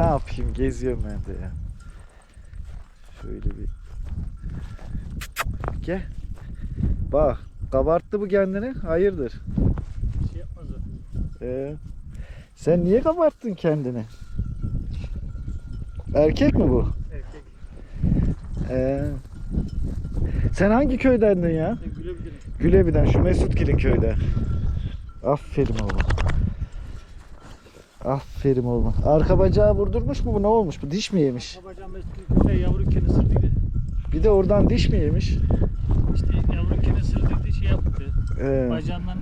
Ne yapayım geziyorum ben de ya. Şöyle bir. Gel. Bak kabarttı bu kendini. Hayırdır? Bir şey yapmaz o. Ee, sen niye kabarttın kendini? Erkek mi bu? Erkek. Ee, sen hangi köydendin ya? Gülebilirim. Gülebi'den şu Mesutgil'in köyde. Aferin oğlum. Aferin oğlum. Arka bacağı vurdurmuş mu bu ne olmuş? Bu diş mi yemiş? Babacığım eski köpeği yavruyken ısırdıydı. Bir de oradan diş mi yemiş? İşte yavruyken ısırdıydı şey yaptı. Ee, Bacağından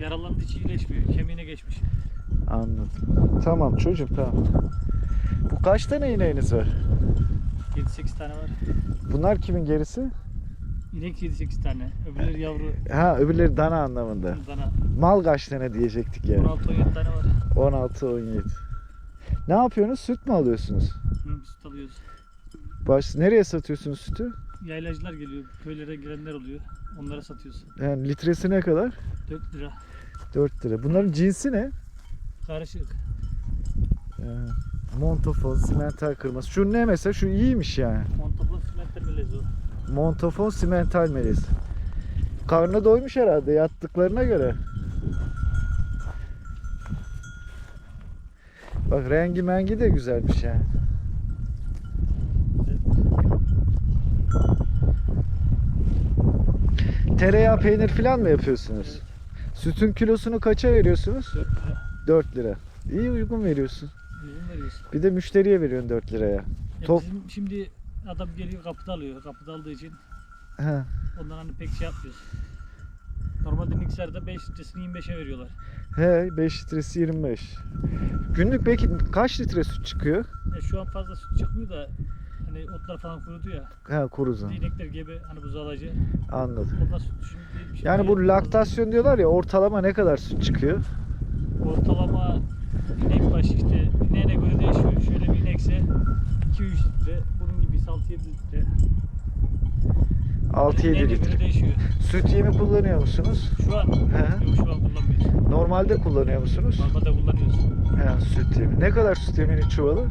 yaralandı hiç iyileşmiyor. Kemiğine geçmiş. anladım. Tamam çocuğum tamam. Bu kaç tane ineğiniz var? 7-8 tane var. Bunlar kimin gerisi? İnek 7-8 tane. Öbürleri yavru. Ha öbürleri dana anlamında. Dana. Mal kaç tane diyecektik yani. 16-17 tane var. 16-17. Ne yapıyorsunuz? Süt mü alıyorsunuz? Hı, süt alıyoruz. Baş, nereye satıyorsunuz sütü? Yaylacılar geliyor. Köylere gelenler oluyor. Onlara satıyoruz. Yani litresi ne kadar? 4 lira. 4 lira. Bunların cinsi ne? Karışık. Ee, Montafon, simental kırması. Şu ne mesela? Şu iyiymiş yani. Montafon simental melezi. Montafon, simental melez. Karnı doymuş herhalde yattıklarına göre. Bak rengi mengi de güzelmiş yani. Tereyağı peynir falan mı yapıyorsunuz? Sütün kilosunu kaça veriyorsunuz? 4 lira. 4 lira. İyi uygun veriyorsun. Uygun veriyorsun. Bir de müşteriye veriyorsun 4 liraya. Ya Top- bizim şimdi adam geliyor kapıda alıyor. Kapıda aldığı için He. ondan hani pek şey yapmıyoruz. Normalde mikserde 5 litresini 25'e veriyorlar. He 5 litresi 25. Günlük peki kaç litre süt çıkıyor? E şu an fazla süt çıkmıyor da hani otlar falan kurudu ya. Ha kuruzu. İnekler gebe hani buzağlacı. Anladım. Ondan süt bir şey Yani bu laktasyon diyorlar ya ortalama ne kadar süt çıkıyor? Ortalama inek başı işte ineğine göre değişiyor. Şöyle bir inekse 2-3 litre, bunun gibi 6-7 litre. 6-7 İneğine göre litre. değişiyor. Süt yemi kullanıyor musunuz? Şu an, He. yok şu an kullanmıyoruz. Normalde kullanıyor musunuz? Normalde kullanıyoruz. He, süt yemi. Ne kadar süt yeminin çuvalı?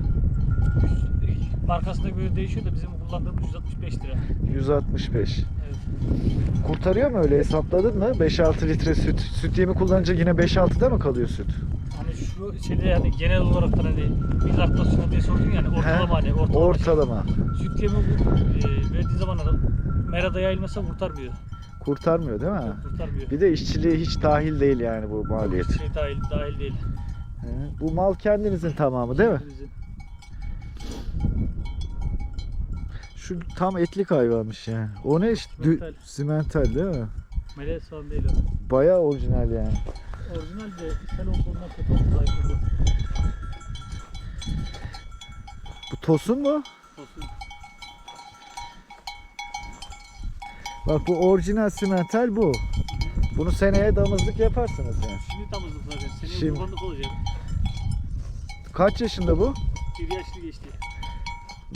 Markasına göre değişiyor da bizim kullandığımız 165 lira. 165. Evet. Kurtarıyor mu öyle hesapladın mı? 5-6 litre süt. Süt yemi kullanınca yine 5-6'da mı kalıyor süt? Hani şu şeyde yani genel olarak da hani bir laktasyonu diye sordun yani ortalama hani ortalama. Ortalama. Süt yemi bu e, verdiği zaman adam merada yayılmasa kurtarmıyor. Kurtarmıyor değil mi? Yok, kurtarmıyor. Bir de işçiliğe hiç dahil değil yani bu maliyet. Şey dahil, dahil değil. He. Bu mal kendinizin tamamı değil mi? Bizim- Şu tam etlik hayvanmış yani. O ne Simental. simental değil mi? Melez falan değil o. Bayağı orijinal yani. Orijinal de ishal olduğundan fotoğrafı zayıfladı. Bu tosun mu? Olsun. Bak bu orijinal simental bu. Bunu seneye damızlık yaparsınız yani. Şimdi tamızlık zaten. Seneye Şimdi- kurbanlık olacak. Kaç yaşında bu? Bir yaşlı geçti.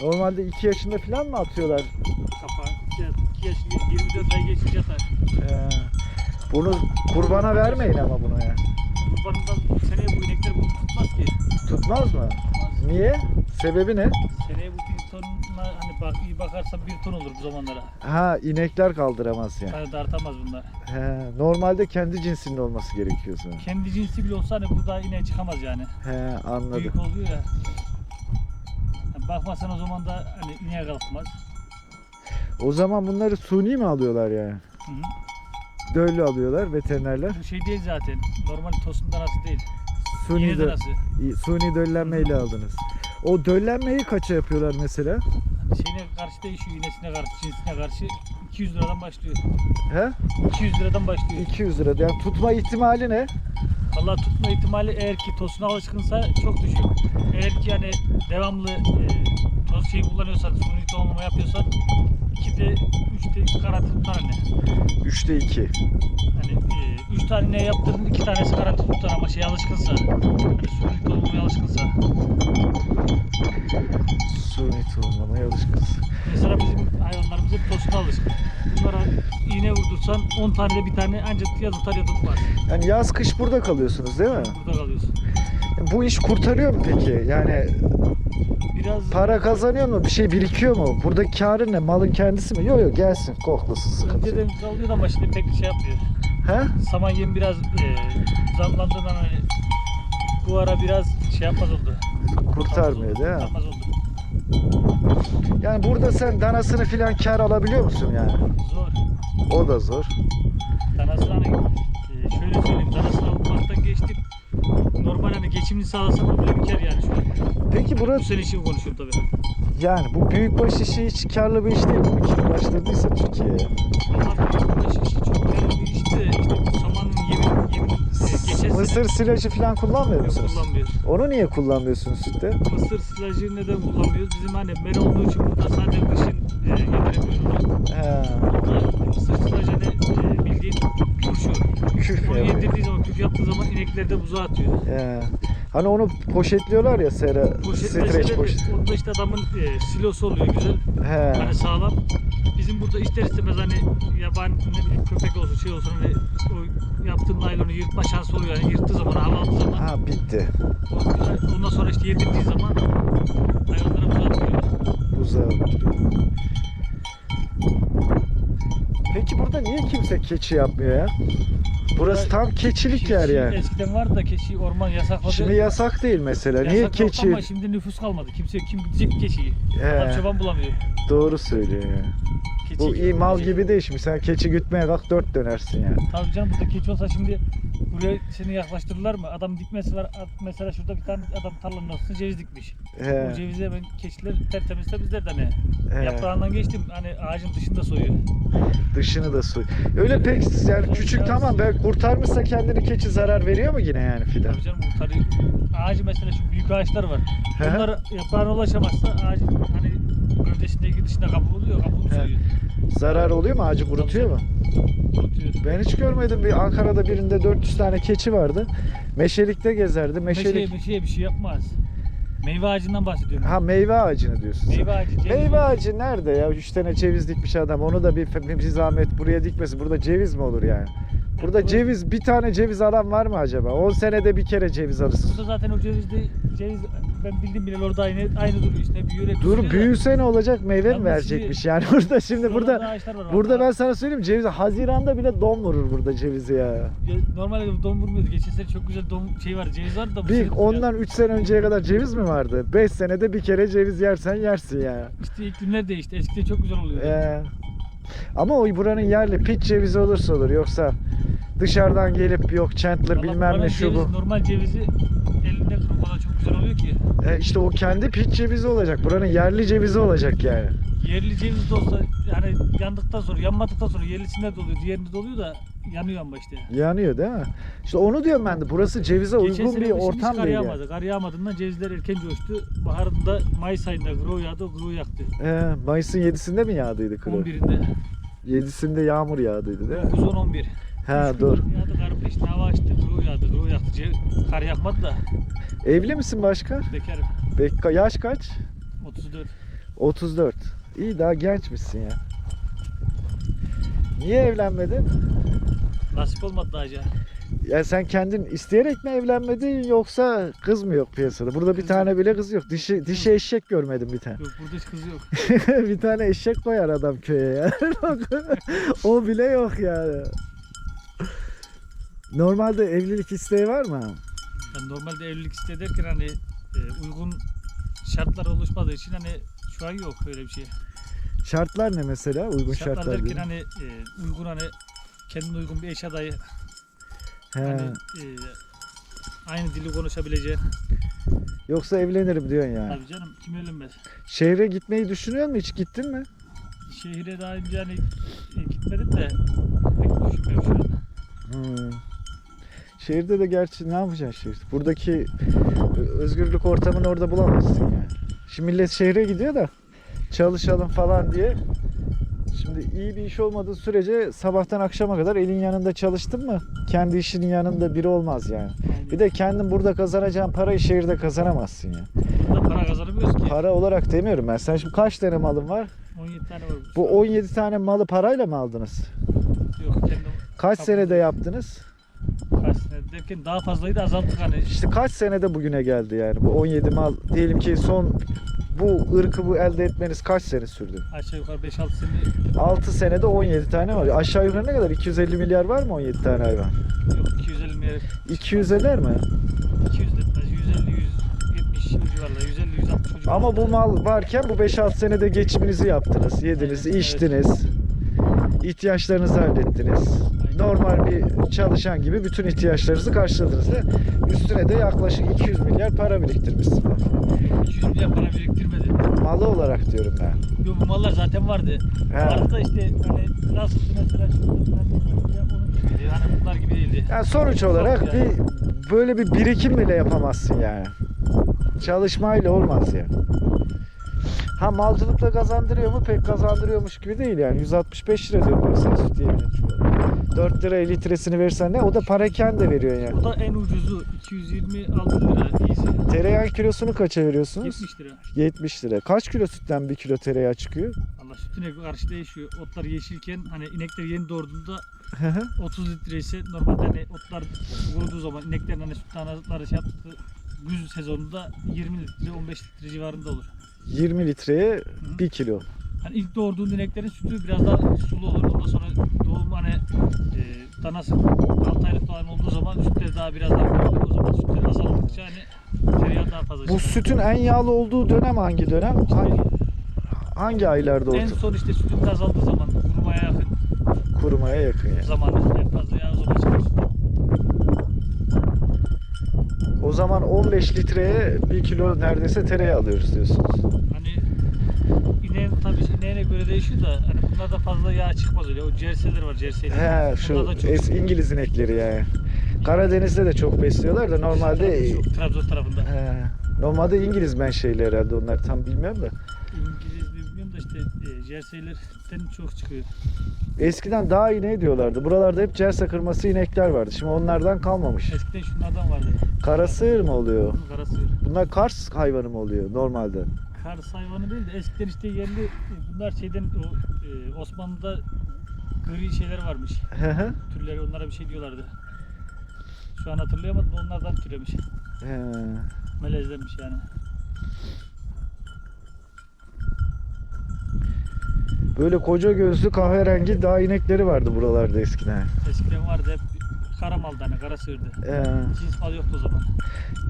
Normalde 2 yaşında falan mı atıyorlar? Kapağı. 2 yaşlı 24 ay geçince atar. Bunu kurbana vermeyin ama bunu ya. Kurbanından seneye bu inekler bunu tutmaz ki. Tutmaz mı? Niye? Sebebi ne? Seneye bu bir tonuna hani bak, iyi bakarsan bir ton olur bu zamanlara. Ha inekler kaldıramaz yani. Yani dartamaz bunlar. He, normalde kendi cinsinde olması gerekiyor sanırım. Kendi cinsi bile olsa hani burada ineğe çıkamaz yani. He anladım. Büyük oluyor ya. Yani bakmasan o zaman da hani ineğe kalkmaz. O zaman bunları suni mi alıyorlar yani? Hı hı. Döllü alıyorlar veterinerler. Şey değil zaten. Normal tosun danası değil. Suni, Yeni dö- danası. suni döllenmeyle aldınız. O döllenmeyi kaça yapıyorlar mesela? Hani şeyine karşı değişiyor. İğnesine karşı, cinsine karşı 200 liradan başlıyor. He? 200 liradan başlıyor. 200 lira. Yani tutma ihtimali ne? Vallahi tutma ihtimali eğer ki tosuna alışkınsa çok düşük. Eğer ki yani devamlı e, toz şey kullanıyorsan, suni tohumlama yapıyorsan 2'de 3'te garanti tutar anne. 3'te 2. Hani 3 tane ne yaptırdın 2 tanesi garanti tutar ama şey alışkınsa. Hani suni tohumlamaya alışkınsa. Suni tohumlamaya alışkınsın. Mesela bizim hayvanlarımız hep tosuna alışkın. Bunlara iğne vurdursan 10 tane de bir tane ancak ya tutar ya tutmaz. Yani yaz kış burada kalıyorsunuz değil mi? Burada kalıyorsun. Bu iş kurtarıyor mu peki? Yani Biraz para kazanıyor mu? Bir şey birikiyor mu? Buradaki karı ne? Malın kendisi mi? Yok yok gelsin koklasın sıkıntı yok. önceden kalıyordu ama şimdi pek şey yapmıyor. He? Saman yem biraz e, zamlandığından hani bu ara biraz şey yapmaz oldu. Kurtarmıyor değil mi? Kurtarmaz oldu. Yani burada sen danasını filan kar alabiliyor musun yani? Zor. O da zor. Danasını hani e, şöyle söyleyeyim danasını. Hani geçimini sağlasan o bile biter yani şu an. Peki Bu burası sene için konuşuyorum tabii. yani bu büyükbaş işi hiç karlı bir iş değil mi? Kim başladıysa Türkiye'ye. Büyükbaş işi çok değerli bir işte. İşte bu samanın yemin, yemin geçen Mısır silajı falan kullanmıyor musunuz? kullanmıyoruz. Onu niye kullanmıyorsunuz sütte? Mısır silajı neden kullanmıyoruz? Bizim hani mer olduğu için burada sadece kışın e, yediremiyoruz. He. Burada mısır silajı hani e, bildiğin. Küf Onu yapıyor. yedirdiği zaman küf yaptığı zaman inekleri de buzağa atıyor. He. Hani onu poşetliyorlar ya sera, streç poşet. onda işte adamın e, silosu oluyor güzel. He. Hani sağlam. Bizim burada ister istemez hani yabani ne bileyim köpek olsun şey olsun hani o yaptığın naylonu yırtma şansı oluyor. Yani yırttığı zaman hava aldığı zaman Ha bitti. o- ondan sonra işte yedirdiği zaman hayvanlara buzağa atıyor. Buzağı. Peki burada niye kimse keçi yapmıyor ya? Burası tam keçilik yer Keçi yani. Eskiden vardı da keçi orman yasakladı. Şimdi yasak değil mesela. Niye Yasak yok keçi? Ama şimdi nüfus kalmadı. Kimse kim gidecek keçiyi? He, Adam çoban bulamıyor. doğru söylüyor yani. Keçi Bu iyi mal gibi değil şimdi. Sen keçi gütmeye kalk dört dönersin yani. Tabii canım burada keçi olsa şimdi buraya seni yaklaştırırlar mı? Adam. At- Mesela şurada bir tane adam tarlanın ortasına ceviz dikmiş. He, O cevizi hemen keçiler tertemiz temizler de hani. he. Yaprağından geçtim hani ağacın dışında soyuyor. Dışını da soy. Öyle pek yani küçük tamam belki kurtarmışsa kendini keçi zarar veriyor mu yine yani fidan? Tabii canım bu tabii ağacı mesela şu büyük ağaçlar var. He. Bunlar yaprağına ulaşamazsa ağacın hani gövdesindeki dışında kabuğu oluyor. Kabuğunu soyuyor. Zarar oluyor mu? Ağacı kurutuyor mu? Kurutuyor. Ben hiç görmedim. Bir Ankara'da birinde 400 tane keçi vardı. Meşelikte gezerdi. Meşeye, Meşelik. meşeye bir şey yapmaz. Meyve ağacından bahsediyorum. Ha meyve ağacını diyorsun sen. Meyve ağacı. ceviz Meyve ağacı nerede ya? Üç tane ceviz dikmiş adam. Onu da bir, bir zahmet buraya dikmesin. Burada ceviz mi olur yani? Burada Evet, ceviz, bir tane ceviz alan var mı acaba? 10 senede bir kere ceviz alırsın. Burada zaten o cevizde ceviz ben bildim bile orada aynı aynı duruyor işte büyüyor hep Dur büyüse ne olacak? Meyve mi Yalnız verecekmiş yani burada şimdi burada ağaçlar var, burada orada. ben sana söyleyeyim ceviz Haziran'da bile don vurur burada cevizi ya. Ya, Normalde don vurmuyordu. Geçen sene çok güzel don şey var ceviz vardı da bu Bir sene- ondan 3 sene önceye kadar ceviz mi vardı? 5 senede bir kere ceviz yersen yersin ya. işte iklimler değişti. Eskiden çok güzel oluyordu. Ee, ama o buranın yerli pit cevizi olursa olur yoksa dışarıdan gelip yok Chandler Valla bilmem buranın ne şu bu. Normal cevizi güzel oluyor ki. E işte o kendi pit cevizi olacak. Buranın yerli cevizi olacak yani. Yerli ceviz de olsa yani yandıktan sonra yanmadıktan sonra yerlisinde de oluyor. Diğerinde de oluyor da yanıyor ama işte. Yanıyor değil mi? İşte onu diyorum ben de. Burası cevize Geçen uygun sene bir kışın hiç ortam kar değil. Yani. yağmadı. Kar yağmadığından cevizler erken coştu. Baharında Mayıs ayında grow yağdı. O grow yaktı. Ee, Mayıs'ın 7'sinde mi yağdıydı kuru? 11'inde. 7'sinde yağmur yağdıydı değil mi? 9 10 11. Ha Üç gün dur. Yağdı kar peşine hava açtı. Grow yağdı. Grow yaktı. Kar yakmadı da. Evli misin başka? Bekarım. Bekka yaş kaç? 34. 34. İyi daha gençmişsin ya. Niye evlenmedin? Nasip olmadı daha acaba. Ya sen kendin isteyerek mi evlenmedin yoksa kız mı yok piyasada? Burada bir Kız tane bile kız yok. Dişi, dişi eşek görmedim bir tane. Yok burada hiç kız yok. bir tane eşek koyar adam köye ya. o bile yok yani. Normalde evlilik isteği var mı? Yani normalde evlilik istederken hani e, uygun şartlar oluşmadığı için hani şu an yok öyle bir şey. Şartlar ne mesela? Uygun Şartlar, şartlar. derken hani e, uygun hani kendine uygun bir eş adayı He. hani e, aynı dili konuşabileceği. Yoksa evlenirim diyorsun yani. Tabii canım kim evlenmez. Şehre gitmeyi düşünüyor musun? Hiç gittin mi? Şehire daha önce hani gitmedim de pek düşünmüyorum şu an. Hmm. Şehirde de gerçi ne yapacaksın şehirde? Buradaki özgürlük ortamını orada bulamazsın yani. Şimdi millet şehre gidiyor da çalışalım falan diye. Şimdi iyi bir iş olmadığı sürece sabahtan akşama kadar elin yanında çalıştın mı kendi işinin yanında biri olmaz yani. Bir de kendin burada kazanacağın parayı şehirde kazanamazsın ya. Burada para kazanamıyoruz ki. Para olarak demiyorum ben. Sen şimdi kaç tane malın var? 17 tane var. Bu 17 tane malı parayla mı aldınız? Yok kendim Kaç senede yaptınız? Derken daha fazlaydı azalttık hani. İşte kaç senede bugüne geldi yani bu 17 mal diyelim ki son bu ırkı bu elde etmeniz kaç sene sürdü? Aşağı yukarı 5-6 sene 6 senede 17 tane var. Aşağı yukarı ne kadar? 250 milyar var mı 17 tane hayvan? yok 250 milyar 200 eder mi? 200 etmez 150 170 o civarlarda 150 160 o civarlarda. Ama bu mal varken bu 5-6 senede geçiminizi yaptınız. Yediniz, Evet, içtiniz. İhtiyaçlarınızı hallettiniz. Normal bir çalışan gibi bütün ihtiyaçlarınızı karşıladınız ve üstüne de yaklaşık 200 milyar para biriktirmişsiniz. 200 milyar para biriktirmedi. Malı olarak diyorum ben. Yo, bu mallar zaten vardı. He. Vardı da işte hani nasıl mesela şu falan değil, ya onun gibiydi. Hani bunlar gibi değildi. Yani sonuç olarak yani. bir böyle bir birikim bile yapamazsın yani. Çalışmayla olmaz ya. Ha malcılıkla kazandırıyor mu? Pek kazandırıyormuş gibi değil yani. 165 lira diyor baksana süt yeminin çuvalı. 4 lira litresini versen ne? O da parayken de veriyor yani. O da en ucuzu 226 lira iyisi. Tereyağı kilosunu kaça veriyorsunuz? 70 lira. 70 lira. Kaç kilo sütten 1 kilo tereyağı çıkıyor? Allah sütüne karşı değişiyor. Otlar yeşilken hani inekler yeni doğurduğunda Hı hı. 30 litre ise normalde hani otlar vurduğu zaman ineklerin hani süt tanesi şey yaptığı güz sezonunda 20 litre 15 litre civarında olur. 20 litreye 1 kilo. Hani ilk doğurduğun ineklerin sütü biraz daha sulu olur. Ondan sonra doğum hani e, danası 6 aylık falan olduğu zaman sütleri daha biraz daha olur. O zaman sütleri azaldıkça hani tereyağı daha fazla Bu çıkar. sütün en yağlı olduğu dönem hangi dönem? Hangi, hangi aylarda en orta? son işte sütün azaldığı zaman kurumaya yakın Kurumaya yakın yani. zamanı en fazla yağ o zaman çıkar. O zaman 15 litreye 1 kilo neredeyse tereyağı alıyoruz diyorsunuz. Değişiyor da hani bunlarda fazla yağ çıkmaz öyle. O cerseler var cerseler. He şu Bunlar da çok es, İngiliz inekleri yani. Karadeniz'de de çok besliyorlar da normalde Çok, Trabzon tarafında. He, normalde İngiliz menşeili herhalde onlar tam bilmiyorum da. İngiliz bilmiyorum da işte e, jerseylerden çok çıkıyor. Eskiden dağ ineği diyorlardı. Buralarda hep cerse kırması inekler vardı. Şimdi onlardan kalmamış. Eskiden şunlardan vardı. Kara sığır mı oluyor? Kara sığır. Bunlar Kars hayvanı mı oluyor normalde? Kars hayvanı değil de eskiden işte yerli bunlar şeyden o e, Osmanlı'da gri şeyler varmış. Hı hı. Türleri onlara bir şey diyorlardı. Şu an hatırlayamadım da onlardan türemiş. He. Melezlenmiş yani. Böyle koca gözlü kahverengi dağ inekleri vardı buralarda eskiden. Eskiden vardı hep kara maldı hani kara sığırdı. Ee, Cins mal yoktu o zaman.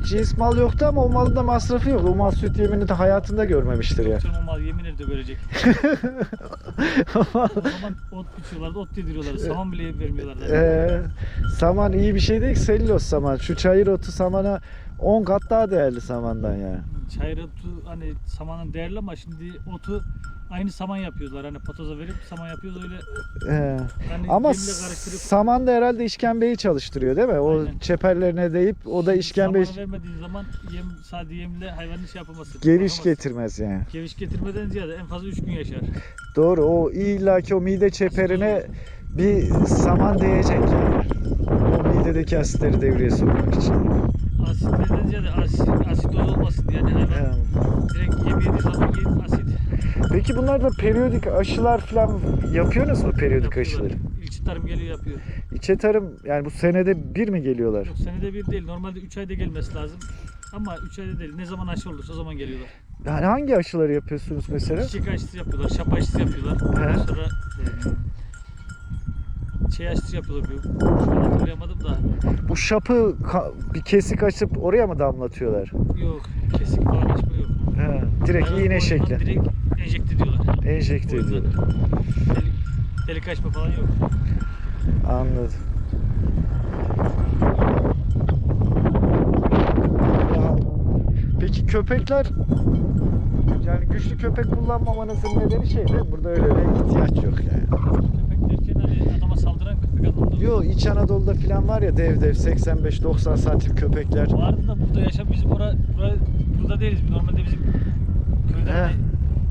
cins mal yoktu ama o malın da masrafı yok. O mal süt yemini de hayatında görmemiştir ya. Yoktur o mal yemin ederim görecek. o zaman ot biçiyorlardı, ot yediriyorlardı. Saman bile vermiyorlardı. Ee, saman iyi bir şey değil ki selüloz saman. Şu çayır otu samana 10 kat daha değerli samandan ya. Çayır otu hani samanın değerli ama şimdi otu aynı saman yapıyorlar. Hani patoza verip saman yapıyoruz öyle. Ee, Hani ama karıştırıp saman da herhalde işkembeyi çalıştırıyor değil mi? O Aynen. çeperlerine deyip o da işkembe Samanı vermediğin zaman yem sadece yemle hayvanın şey yapamazsın. bakamazsın. getirmez yani. Geviş getirmeden ziyade en fazla 3 gün yaşar. Doğru o illaki o mide çeperine bir saman değecek yani. O midedeki asitleri devreye sokmak için. Asitlerden ziyade asit, asidoz olmasın diye. Yani hayvan Ee, direkt yem yediği zaman yem asit. Peki bunlar da periyodik aşılar falan yapıyorsunuz mu periyodik yapıyorlar. aşıları? İlçe tarım geliyor yapıyor. İçe tarım yani bu senede bir mi geliyorlar? Yok senede bir değil. Normalde 3 ayda gelmesi lazım. Ama 3 ayda değil. Ne zaman aşı olursa o zaman geliyorlar. Yani hangi aşıları yapıyorsunuz mesela? Çiçek aşısı yapıyorlar, şap aşısı yapıyorlar. He. Ondan sonra e, şey yapıyorlar. Bir, şu an hatırlayamadım da. Bu şapı ka- bir kesik açıp oraya mı damlatıyorlar? Yok, kesik falan açma yok. He, direkt Hayvan iğne şekli. Direkt enjekte ediyorlar. Enjekte ediyorlar. Delik, delik açma falan yok. Anladım. Peki köpekler yani güçlü köpek kullanmamanızın nedeni şey değil mi? Burada öyle bir ihtiyaç yok yani. Köpek derken hani adama saldıran köpek anlamında. Yo İç Anadolu'da falan var ya dev dev 85-90 santim köpekler. Vardı da burada yaşam bizim ora, bura, burada değiliz. Normalde bizim köyde hani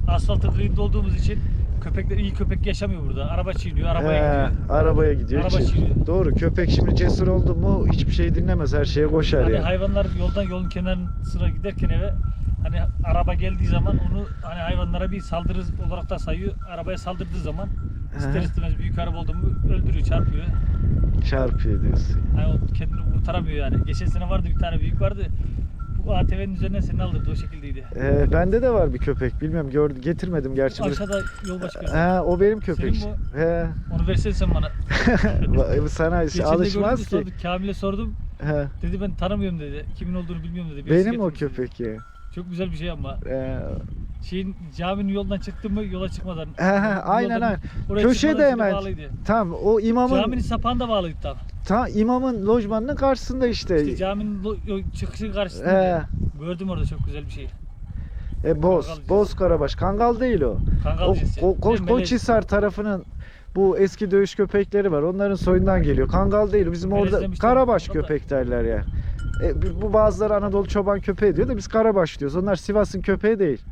asfaltın kıyında olduğumuz için köpekler iyi köpek yaşamıyor burada. Araba çiğniyor, arabaya He, gidiyor. arabaya gidiyor. Araba çiğniyor. Doğru köpek şimdi cesur oldu mu hiçbir şey dinlemez her şeye koşar Hani ya. hayvanlar yoldan yolun kenarına sıra giderken eve hani araba geldiği zaman onu hani hayvanlara bir saldırı olarak da sayıyor. Arabaya saldırdığı zaman ister istemez büyük araba oldu mu öldürüyor, çarpıyor. Çarpıyor diyorsun. Yani o kendini kurtaramıyor yani. Geçen sene vardı bir tane büyük vardı. Bu ATV'nin üzerine seni aldırdı o şekildeydi. Ee, bende de var bir köpek. Bilmiyorum gördüm getirmedim gerçi. Aşağıda yolbaşı gözü. He, o benim köpek. Senin He. Onu versene sen bana. Bu sana Geçen de alışmaz gördüm ki. sordum, Kamil'e sordum. He. Dedi ben tanımıyorum dedi. Kimin olduğunu bilmiyorum dedi. Birisi Benim o getirmiş dedi. köpek ya. Çok güzel bir şey ama. Ee, Şeyin caminin yoldan çıktın mı yola çıkmadan. he, he, aynen aynen. çıkmadan seni hemen. Bağlıydı. Tam o imamın Caminin sapağında bağlıydı tam. ta imamın lojmanının karşısında işte. İşte caminin lo- o çıkışı karşısında. He. Gördüm orada çok güzel bir şey. E, boz, Kangal boz karabaş. Kangal değil o. Kangal O, cinsi. Ko- Ko-. Koçhisar tarafının bu eski dövüş köpekleri var. Onların soyundan geliyor. Kangal değil. Bizim orada karabaş köpek derler ya. E, bu bazıları Anadolu çoban köpeği diyor da biz karabaş diyoruz. Onlar Sivas'ın köpeği değil.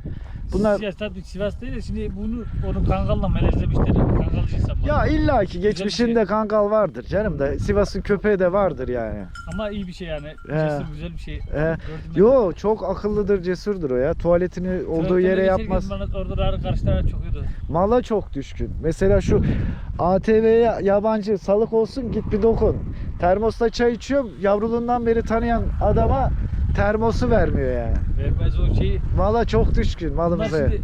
Bunlar Sivas tabii Sivas değil de şimdi bunu onu Kangal'la melezlemişler. Kangal cinsi ama. ya illaki şey. geçmişinde kangal vardır canım da Sivas'ın köpeği de vardır yani. Ama iyi bir şey yani. He. Cesur güzel bir şey. He. Yo çok akıllıdır, cesurdur o ya. Tuvaletini olduğu yere yapmaz. Bana orada karşılara çokuyordu. Mala çok düşkün. Mesela şu ATV'ye yabancı salık olsun git bir dokun. Termosta çay içiyorum. Yavruluğundan beri tanıyan adama termosu vermiyor yani. Vermez o şeyi. Mala çok düşkün Bunlar malımıza. şimdi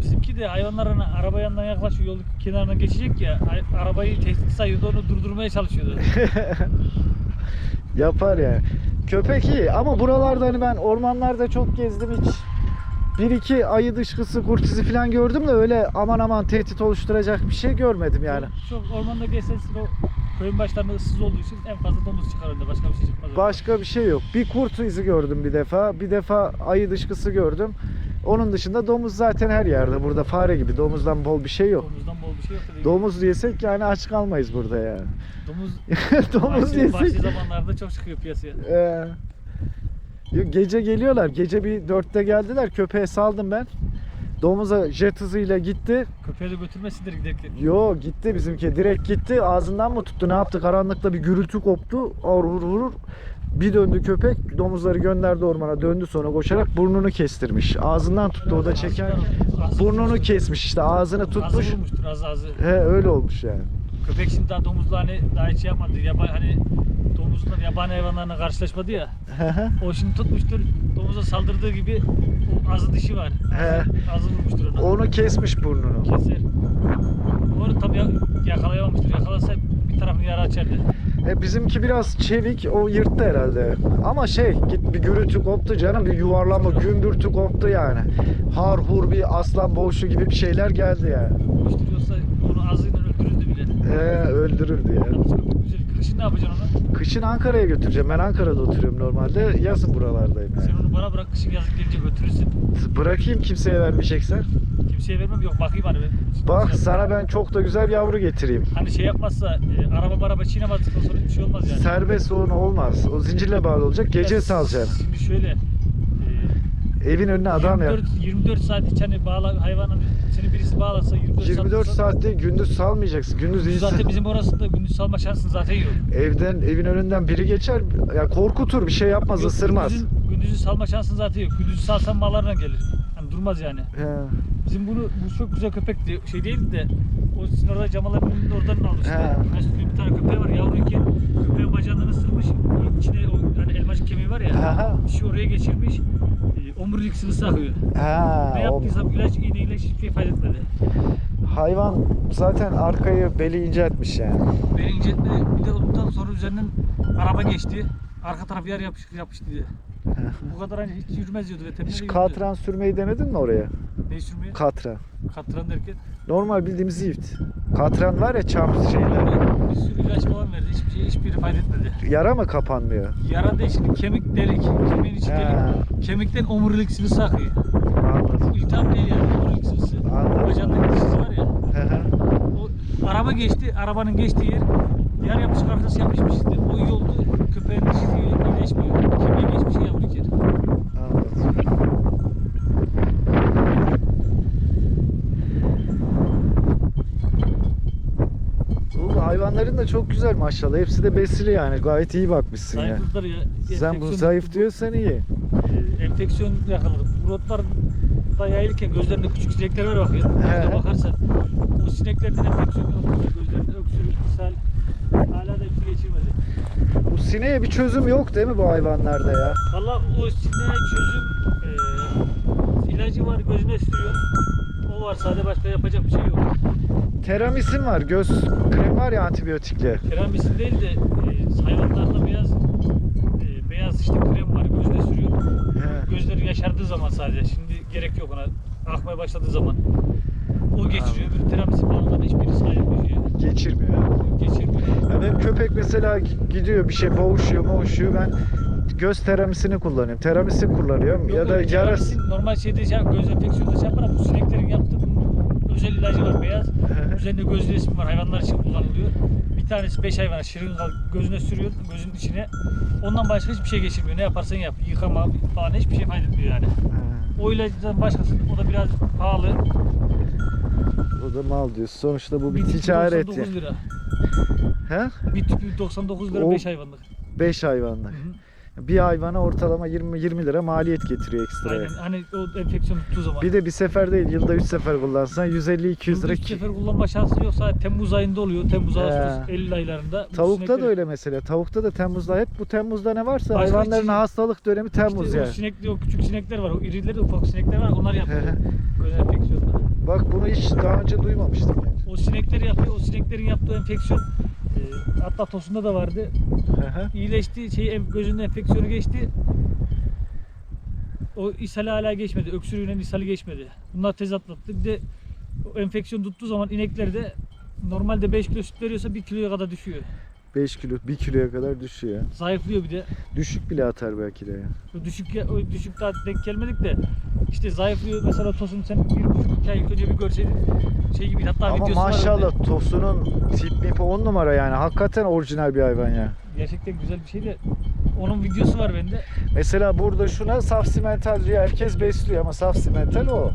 bizimki de hayvanlarına araba yanından yaklaşıyor yol kenarına geçecek ya ay- arabayı tehdit sayıyordu onu durdurmaya çalışıyordu. Yapar yani. Köpek iyi ama buralarda hani ben ormanlarda çok gezdim hiç. Bir iki ayı dışkısı, kurtizi falan gördüm de öyle aman aman tehdit oluşturacak bir şey görmedim yani. Çok, ormanda gezsensin o köyün başlarında ıssız olduğu için en fazla domuz çıkar önde başka bir şey çıkmaz. Başka bir şey yok. Bir kurt izi gördüm bir defa. Bir defa ayı dışkısı gördüm. Onun dışında domuz zaten her yerde. Burada fare gibi domuzdan bol bir şey yok. Domuzdan bol bir şey yok. tabii. Domuz yesek yani aç kalmayız burada yani. Domuz, domuz vahşi, vahşi yesek. zamanlarda çok çıkıyor piyasaya. Ee, gece geliyorlar. Gece bir dörtte geldiler. Köpeğe saldım ben. Domuza jet hızıyla gitti. Köpeği de götürmesindir giderken. Yo gitti bizimki. Direkt gitti. Ağzından mı tuttu? Ne yaptı? Karanlıkta bir gürültü koptu. Vur vur vur. Bir döndü köpek. Domuzları gönderdi ormana. Döndü sonra koşarak burnunu kestirmiş. Ağzından tuttu. O da çeker. Burnunu kesmiş işte. Ağzını tutmuş. vurmuştur azı azı. He öyle olmuş yani. Köpek şimdi daha domuzla hani daha hiç şey yapmadı. Yaba, hani domuzla yabani hayvanlarla karşılaşmadı ya. O şimdi tutmuştur. Domuza saldırdığı gibi o azı dişi var. He. Azı vurmuştur ona. Onu kesmiş burnunu. Keser. Onu tabii ya- yakalayamamıştır. Yakalasa bir tarafını yara açardı. E, bizimki biraz çevik. O yırttı herhalde. Ama şey git bir gürültü koptu canım. Bir yuvarlama gümbürtü koptu yani. Har hur bir aslan boğuşu gibi bir şeyler geldi yani. Vurmuştur yoksa onu azıyla He öldürürdü ya. Yalnız köpek güzel. Kışın ne yapacaksın onu? Kışın Ankara'ya götüreceğim. Ben Ankara'da oturuyorum normalde. Yazın buralardayım yani. Sen onu bana bırak kışın yazık gelince götürürsün. Bırakayım kimseye vermeyeceksen. Kimseye vermem yok bakayım hani ben. Bak sana ben çok da güzel yavru getireyim. Hani şey yapmazsa e, araba araba çiğnemezlikten sonra bir şey olmaz yani. Serbest onun olmaz. O zincirle bağlı olacak. Gece salacaksın. Şimdi şöyle e, Evin önüne adam ya. 24, 24 saat hiç hani bağla hayvanın seni birisi bağlasa 24, 24 saat saatte gündüz salmayacaksın. Gündüz insan. Zaten bizim orasında gündüz salma şansın zaten yok. Evden evin önünden biri geçer. Ya korkutur bir şey yapmaz, Yok, ısırmaz. Gündüzün, gündüzü salma şansın zaten yok. Gündüzü salsan mallarına gelir. Hani durmaz yani. He. Bizim bunu bu çok güzel köpekti. Şey değildi de o sizin orada Cemal abinin oradan almıştı. He. Mesut'un bir tane köpeği var yavruyken köpeğin bacağından ısırmış. İçine o hani elmacık kemiği var ya. Aha. Dişi oraya geçirmiş. E, omurilik sıvısı akıyor. Ha, Ne o yaptıysam ilaç, iğne ilaç hiçbir şey fayda etmedi. hayvan zaten arkayı beli inceltmiş yani. Beni incitmedi. Bir de ondan sonra üzerinden araba geçti. Arka taraf yer yapış, yapıştı diye. Bu kadar hani hiç yürümez diyordu. Veteriner Hiç yürüdü. katran sürmeyi denedin mi oraya? Ne sürmeye? Katran. Katran derken. Normal bildiğimiz zift. Katran var ya çam şeyler. Bir sürü ilaç falan verdi. Hiçbir şey hiçbiri fayda etmedi. Yara mı kapanmıyor? Yara değil şimdi kemik delik. Kemiğin içi Ha. delik. Kemikten omurilik sıvısı akıyor. Anladım. İltihap değil yani omurilik sıvısı. Anladım. Bacağındaki dişisi var ya. Hı hı. O araba geçti. Arabanın geçtiği yer yer yapışık arkası yapışmış işte. O iyi oldu. Köpeğin dişi iyileşmiyor. Kemiğe geçmiş yavru yer. Anladım. Hayvanların da çok güzel maşallah. Hepsi de besili yani. Gayet iyi bakmışsın ya. Zayıfladılar ya. Sen bu zayıf diyorsan iyi. e, enfeksiyon yakaladı. Bu rotlar da yayılırken gözlerinde küçük sinekler var bakıyor. He. Gözüne bakarsan o sineklerden enfeksiyon yok. Gözlerinde öksürük, ishal, hala da sineğe bir çözüm yok değil mi bu hayvanlarda ya? Valla o sineğe çözüm e, ilacı var gözüne sürüyor. O var sadece başka yapacak bir şey yok. Teramisin var, göz kremi var ya antibiyotikli. Keramisin değil de e, hayvanlarda beyaz e, beyaz işte krem var gözüne sürüyor. He. Gözleri yaşardığı zaman sadece. Şimdi gerek yok ona. Akmaya başladığı zaman. O geçiriyor. Bir terapisi falan onların hiçbiri şey Geçirmiyor. ya. geçirmiyor. Ya benim köpek mesela gidiyor bir şey boğuşuyor boğuşuyor ben göz teramisini kullanıyorum. Teramisin kullanıyorum ya Yok, da yok, yarası. terapisin normal şeyde şey, göz enfeksiyonda şey yapar ama bu sineklerin yaptığı özel ilacı var beyaz. Üzerinde göz resmi var hayvanlar için kullanılıyor. Bir tanesi 5 hayvana şırınga gözüne sürüyor gözünün içine. Ondan başka hiçbir şey geçirmiyor. Ne yaparsan yap. Yıkama falan hiçbir şey fayda etmiyor yani. O ilacdan başkası o da biraz pahalı. Da mal diyor. Sonuçta bu bir tüpü ticaret 99 ya. lira. He? Bir tüpü 99 lira O- 5 hayvanlık. 5 hayvanlık. Hı hı. Bir hayvana ortalama 20 20 lira maliyet getiriyor ekstraya. Aynen. Hani o enfeksiyon tuttuğu zaman. Bir de bir sefer değil yılda 3 sefer kullansan 150 200 lira. Üç ki- sefer kullanma şansı yoksa Temmuz ayında oluyor. Temmuz. Ağustos, Eylül aylarında. Tavukta da öyle mesela. Tavukta da Temmuz'da hep bu Temmuz'da ne varsa Başka hayvanların hiç- hastalık dönemi Temmuz İşte yani. o sinekli, o küçük sinekler var. O irileri de ufak sinekler var. Onlar yapıyor. Göz enfeksiyonları. Bak bunu hiç daha önce duymamıştım yani. O sinekleri yapıyor. O sineklerin yaptığı enfeksiyon e, hatta tosunda da vardı. İyileşti. Şey, gözünün enfeksiyonu geçti. O ishali hala geçmedi. Öksürüğüyle ishali geçmedi. Bunlar tez atlattı. Bir de o enfeksiyon tuttuğu zaman ineklerde normalde 5 kilo süt veriyorsa 1 kiloya kadar düşüyor. 5 kilo 1 kiloya kadar düşüyor. Zayıflıyor bir de. Düşük bile atar belki de ya. O düşük o düşük daha denk gelmedik de işte zayıflıyor mesela Tosun sen bir buçuk iki ay önce bir görseydin şey gibi hatta Ama videosu var maşallah önde. Tosun'un tip mipi 10 numara yani. Hakikaten orijinal bir hayvan ya. Gerçekten güzel bir şey de onun videosu var bende. Mesela burada şuna saf simental diyor. Herkes besliyor ama saf simental o.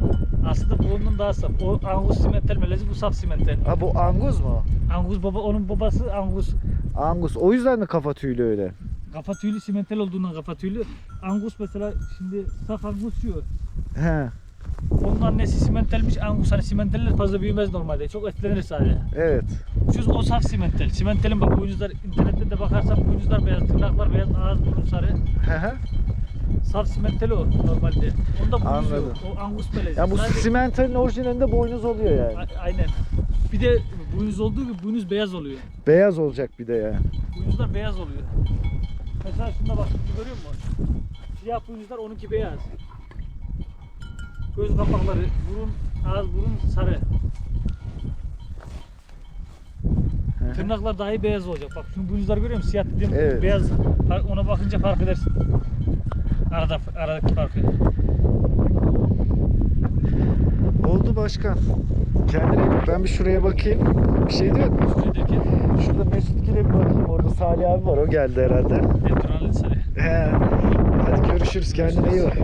Aslında bu onun daha saf. O Angus simental melezi bu saf simental. Ha bu Angus mu? Angus baba onun babası Angus. Angus. O yüzden mi kafa tüylü öyle? Kafa tüylü simental olduğundan kafa tüylü. Angus mesela şimdi saf Angus şu. He. Onun annesi simentalmiş Angus. Hani simentaller fazla büyümez normalde. Çok etlenir sadece. Evet. Şu o saf simental. Simentalin bak boynuzlar internette de bakarsan boynuzlar beyaz, tırnaklar beyaz, ağız burun sarı. Hı hı. Saf simental o normalde. Onda boynuz Anladım. yok. O angus melezi. ya bu Sadece- simentalin orijinalinde boynuz oluyor yani. A- aynen. Bir de boynuz olduğu gibi boynuz beyaz oluyor. Beyaz olacak bir de ya. Boynuzlar beyaz oluyor. Mesela şunda bak şunu görüyor musun? Siyah boynuzlar onunki beyaz. Göz kapakları, burun, ağız burun sarı. Hı. Tırnaklar dahi beyaz olacak. Bak şunu boynuzları görüyor musun? Siyah dediğim Evet. beyaz. Ona bakınca fark edersin. Arada aradaki farkı. Oldu başkan. Kendine ben bir şuraya bakayım. Bir şey diyor mu? Derken Şurada Mesut Gil'e bir bakayım. Orada Salih abi var. O geldi herhalde. He. Hadi görüşürüz. Kendine iyi bak.